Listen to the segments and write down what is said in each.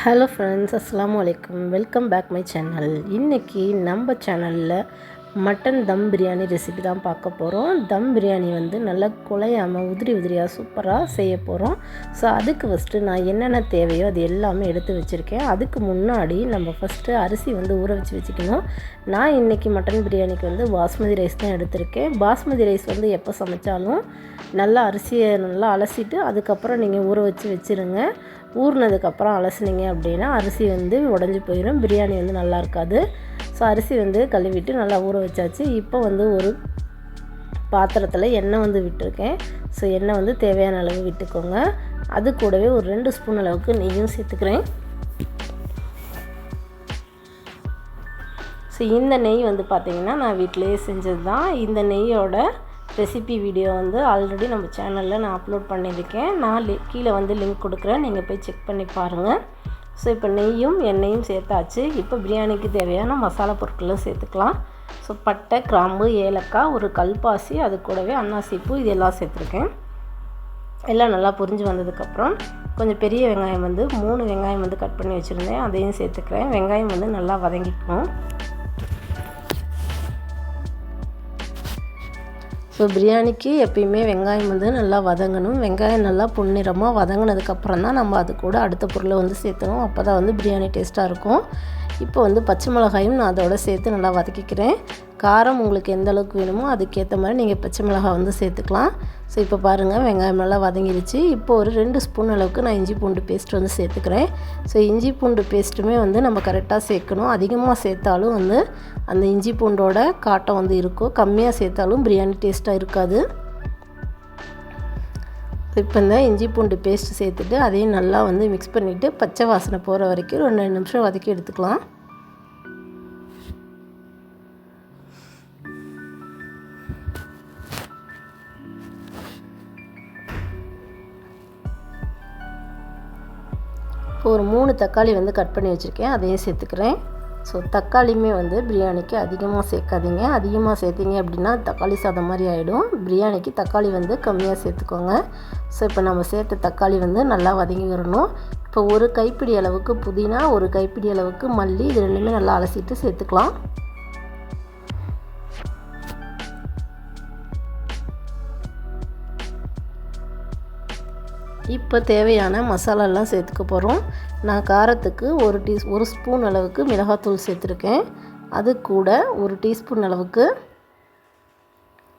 Hello friends அஸ்லாம் வலைக்கம் welcome back my channel இன்றைக்கி நம்ம சேனலில் மட்டன் தம் பிரியாணி ரெசிபி தான் பார்க்க போகிறோம் தம் பிரியாணி வந்து நல்லா குலையாமல் உதிரி உதிரியாக சூப்பராக செய்ய போகிறோம் ஸோ அதுக்கு ஃபஸ்ட்டு நான் என்னென்ன தேவையோ அது எல்லாமே எடுத்து வச்சுருக்கேன். அதுக்கு முன்னாடி நம்ம ஃபஸ்ட்டு அரிசி வந்து ஊற வச்சு வச்சுக்கணும். நான் இன்றைக்கி மட்டன் பிரியாணிக்கு வந்து பாஸ்மதி ரைஸ் தான் எடுத்திருக்கேன். பாஸ்மதி ரைஸ் வந்து எப்போ சமைச்சாலும் நல்லா அரிசியை நல்லா அலசிட்டு அதுக்கப்புறம் நீங்கள் ஊற வச்சு வச்சுருங்க. ஊறினதுக்கப்புறம் அலசுனீங்க அப்படின்னா அரிசி வந்து உடஞ்சி போயிடும் பிரியாணி வந்து நல்லா இருக்காது. ஸோ அரிசி வந்து கழுவிட்டு நல்லா ஊற வச்சாச்சு. இப்போ வந்து ஒரு பாத்திரத்தில் எண்ணெய் வந்து விட்டுருக்கேன். ஸோ எண்ணெய் வந்து தேவையான அளவு விட்டுக்கோங்க. அது கூடவே ஒரு ரெண்டு ஸ்பூன் அளவுக்கு நெய்யும் சேர்த்துக்கிறேன். ஸோ இந்த நெய் வந்து பார்த்திங்கன்னா நான் வீட்டிலேயே செஞ்சது தான் இந்த நெய்யோட ரெசிபி வீடியோ வந்து ஆல்ரெடி நம்ம சேனலில் நான் அப்லோட் பண்ணியிருக்கேன். நான் கீழே வந்து லிங்க் கொடுக்குறேன். நீங்கள் போய் செக் பண்ணி பாருங்கள் ஸோ இப்போ நெய்யும் எண்ணெயும் சேர்த்தாச்சு. இப்போ பிரியாணிக்கு தேவையான மசாலா பொருட்களும் சேர்த்துக்கலாம். ஸோ பட்டை கிராம்பு ஏலக்காய் ஒரு கல்பாசி அது கூடவே அன்னாசிப்பூ இது எல்லாம் சேர்த்துருக்கேன். எல்லாம் நல்லா புரிஞ்சு வந்ததுக்கப்புறம் கொஞ்சம் பெரிய வெங்காயம் வந்து மூணு வெங்காயம் வந்து கட் பண்ணி வச்சுருந்தேன். அதையும் சேர்த்துக்கிறேன். வெங்காயம் வந்து நல்லா வதங்கிக்கணும். ஸோ பிரியாணிக்கு எப்பயுமே வெங்காயம் வந்து நல்லா வதங்கணும். வெங்காயம் நல்லா பொன்னிறமாக வதங்கினதுக்கப்புறம் தான் நம்ம அது கூட அடுத்த பொருளை வந்து சேர்த்தணும் அப்போ தான் வந்து பிரியாணி டேஸ்ட்டாக இருக்கும். இப்போ வந்து பச்சை மிளகாயும் நான் அதோட சேர்த்து நல்லா வதக்கிக்கிறேன். காரம் உங்களுக்கு எந்த அளவுக்கு வேணுமோ அதுக்கேற்ற மாதிரி நீங்கள் பச்சை மிளகாய் வந்து சேர்த்துக்கலாம். ஸோ இப்போ பாருங்கள் வெங்காயம் நல்லா வதங்கிடுச்சு இப்போ ஒரு ரெண்டு ஸ்பூன் அளவுக்கு நான் இஞ்சி பூண்டு பேஸ்ட் வந்து சேர்த்துக்கிறேன். ஸோ இஞ்சி பூண்டு பேஸ்ட்டுமே வந்து நம்ம கரெக்டாக சேர்க்கணும். அதிகமாக சேர்த்தாலும் வந்து அந்த இஞ்சி பூண்டோட காட்டம் வந்து இருக்கும். கம்மியாக சேர்த்தாலும் பிரியாணி டேஸ்ட்டாக இருக்காது. இப்போ இந்த இஞ்சி பூண்டு பேஸ்ட் சேர்த்துட்டு அதையும் நல்லா வந்து மிக்ஸ் பண்ணிவிட்டு பச்சை வாசனை போகிற வரைக்கும் ரெண்டு நிமிஷம் வதக்கி எடுத்துக்கலாம். ஒரு மூணு தக்காளி வந்து கட் பண்ணி வச்சுருக்கேன். அதையும் சேர்த்துக்கிறேன். ஸோ தக்காளியுமே வந்து பிரியாணிக்கு அதிகமாக சேர்க்காதீங்க. அதிகமாக சேர்த்திங்க அப்படின்னா தக்காளி சாதம் மாதிரி ஆகிடும் பிரியாணிக்கு தக்காளி வந்து கம்மியாக சேர்த்துக்கோங்க. ஸோ இப்போ நம்ம சேர்த்த தக்காளி வந்து நல்லா வதங்கிக்கிறணும் இப்போ ஒரு கைப்பிடி அளவுக்கு புதினா ஒரு கைப்பிடி அளவுக்கு மல்லி இது ரெண்டுமே நல்லா அலசிட்டு சேர்த்துக்கலாம். இப்போ தேவையான மசாலாலாம் சேர்த்துக்க போகிறோம். நான் காரத்துக்கு ஒரு டீ ஒரு ஸ்பூன் அளவுக்கு மிளகாத்தூள் சேர்த்துருக்கேன். அது கூட ஒரு டீஸ்பூன் அளவுக்கு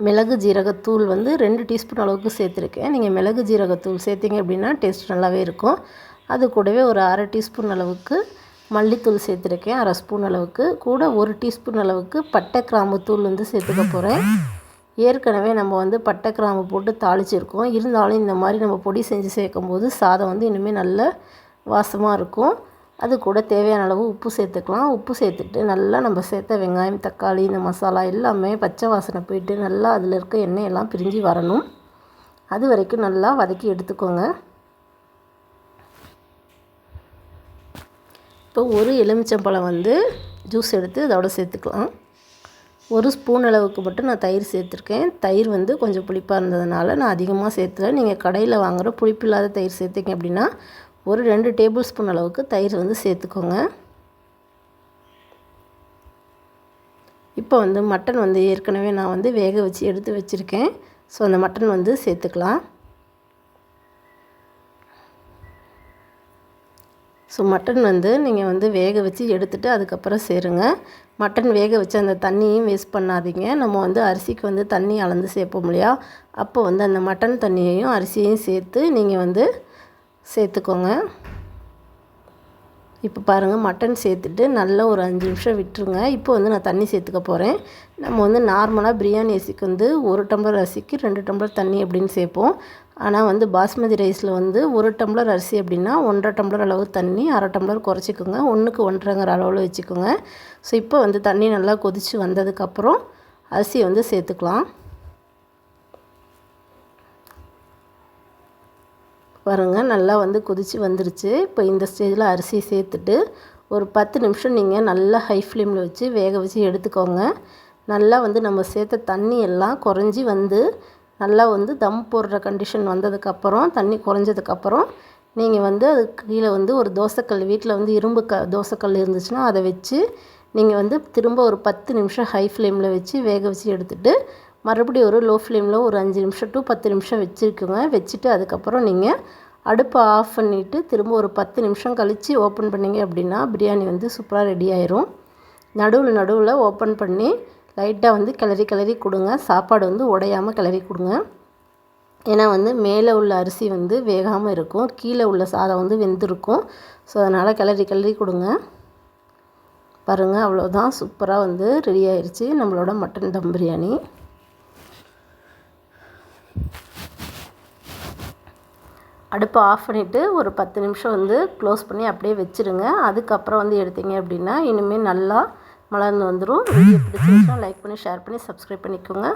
மிளகு ஜீரகத்தூள் வந்து ரெண்டு டீஸ்பூன் அளவுக்கு சேர்த்துருக்கேன். நீங்கள் மிளகு ஜீரகத்தூள் சேர்த்திங்க அப்படின்னா டேஸ்ட் நல்லாவே இருக்கும். அது கூடவே ஒரு அரை டீஸ்பூன் அளவுக்கு மல்லித்தூள் சேர்த்துருக்கேன். அரை ஸ்பூன் அளவுக்கு கூட ஒரு டீஸ்பூன் அளவுக்கு பட்டை கிராம்பு தூள் வந்து சேர்த்துக்க போகிறேன். ஏற்கனவே நம்ம வந்து பட்டை கிராம்பு போட்டு தாளிச்சிருக்கோம். இருந்தாலும் இந்த மாதிரி நம்ம பொடி செஞ்சு சேர்க்கும்போது சாதம் வந்து இனிமேல் நல்ல வாசமாக இருக்கும். அது கூட தேவையான அளவு உப்பு சேர்த்துக்கலாம். உப்பு சேர்த்துட்டு நல்லா நம்ம சேர்த்த வெங்காயம் தக்காளி இந்த மசாலா எல்லாமே பச்சை வாசனை போயிட்டு நல்லா அதில் இருக்க எண்ணெய் எல்லாம் பிரிஞ்சு வரணும். அது வரைக்கும் நல்லா வதக்கி எடுத்துக்கோங்க. இப்போ ஒரு எலுமிச்சம்பழம் வந்து ஜூஸ் எடுத்து அதோட சேர்த்துக்கலாம். ஒரு ஸ்பூன் அளவுக்கு மட்டும் நான் தயிர் சேர்த்துருக்கேன். தயிர் வந்து கொஞ்சம் புளிப்பாக இருந்ததுனால நான் அதிகமாக சேர்த்துல நீங்கள் கடையில் வாங்குகிற புளிப்பு இல்லாத தயிர் சேர்த்திங்க அப்படின்னா ஒரு ரெண்டு டேபிள் ஸ்பூன் அளவுக்கு தயிர் வந்து சேர்த்துக்கோங்க. இப்போ வந்து மட்டன் வந்து ஏற்கனவே நான் வந்து வேக வச்சு எடுத்து வச்சுருக்கேன். ஸோ அந்த மட்டன் வந்து சேர்த்துக்கலாம். ஸோ மட்டன் வந்து நீங்கள் வந்து வேக வச்சு எடுத்துகிட்டு அதுக்கப்புறம் சேருங்க. மட்டன் வேக வச்சு அந்த தண்ணியும் வேஸ்ட் பண்ணாதீங்க. நம்ம வந்து அரிசிக்கு வந்து தண்ணி அளந்து சேர்ப்போம் இல்லையா? அப்போ வந்து அந்த மட்டன் தண்ணியையும் அரிசியையும் சேர்த்து நீங்கள் வந்து சேர்த்துக்கோங்க. இப்போ பாருங்கள் மட்டன் சேர்த்துட்டு நல்லா ஒரு அஞ்சு நிமிஷம் விட்டுருங்க. இப்போ வந்து நான் தண்ணி சேர்த்துக்க போகிறேன் நம்ம வந்து நார்மலாக பிரியாணி அரிசிக்கு வந்து ஒரு டம்ளர் அரிசிக்கு ரெண்டு டம்ளர் தண்ணி அப்படின்னு சேர்ப்போம். ஆனால் வந்து பாஸ்மதி ரைஸில் வந்து ஒரு டம்ளர் அரிசி அப்படின்னா ஒன்றரை டம்ளர் அளவு தண்ணி அரை டம்ளர் குறைச்சிக்கோங்க. ஒன்றுக்கு ஒன்றரைங்கிற அளவில் வச்சுக்கோங்க. ஸோ இப்போ வந்து தண்ணி நல்லா கொதித்து வந்ததுக்கப்புறம் அரிசியை வந்து சேர்த்துக்கலாம். பாருங்கள் நல்லா வந்து கொதித்து வந்துருச்சு. இப்போ இந்த ஸ்டேஜில் அரிசி சேர்த்துட்டு ஒரு பத்து நிமிஷம் நீங்கள் நல்லா ஹை ஃப்ளேமில் வச்சு வேக வச்சு எடுத்துக்கோங்க. நல்லா வந்து நம்ம சேர்த்த தண்ணி எல்லாம் குறைஞ்சி வந்து நல்லா வந்து தம் போடுற கண்டிஷன் வந்ததுக்கப்புறம் தண்ணி குறைஞ்சதுக்கப்புறம் நீங்கள் வந்து அதுக்கு கீழே வந்து ஒரு தோசைக்கல் வீட்டில் வந்து இரும்பு க தோசைக்கல் இருந்துச்சுன்னா அதை வச்சு நீங்கள் வந்து திரும்ப ஒரு பத்து நிமிஷம் ஹை ஃப்ளேமில் வச்சு வேக வச்சு எடுத்துகிட்டு மறுபடியும் ஒரு லோ ஃப்ளேமில் ஒரு அஞ்சு நிமிஷம் டு பத்து நிமிஷம் வச்சுருக்குங்க. வச்சுட்டு அதுக்கப்புறம் நீங்கள் அடுப்பை ஆஃப் பண்ணிவிட்டு திரும்ப ஒரு பத்து நிமிஷம் கழித்து ஓப்பன் பண்ணிங்க அப்படின்னா பிரியாணி வந்து சூப்பராக ரெடி ஆயிரும். நடுவில் நடுவில் ஓப்பன் பண்ணி லைட்டாக வந்து கிளறி கிளறி கொடுங்க. சாப்பாடு வந்து உடையாமல் கிளறி கொடுங்க. ஏன்னா வந்து மேலே உள்ள அரிசி வந்து வேகாமல் இருக்கும். கீழே உள்ள சாதம் வந்து வெந்திருக்கும். ஸோ அதனால் கிளறி கிளறி கொடுங்க. பாருங்கள் அவ்வளோதான் சூப்பராக வந்து ரெடி ஆயிடுச்சு நம்மளோட மட்டன் தம் பிரியாணி. அடுப்பை ஆஃப் பண்ணிவிட்டு ஒரு பத்து நிமிஷம் வந்து க்ளோஸ் பண்ணி அப்படியே வச்சுருங்க. அதுக்கப்புறம் வந்து எடுத்தீங்க அப்படின்னா இனிமேல் நல்லா மலர்ந்து வந்துடும் வீடியோ பிடிச்சிருந்துச்சுன்னா லைக் பண்ணி ஷேர் பண்ணி சப்ஸ்கிரைப் பண்ணிக்கோங்க.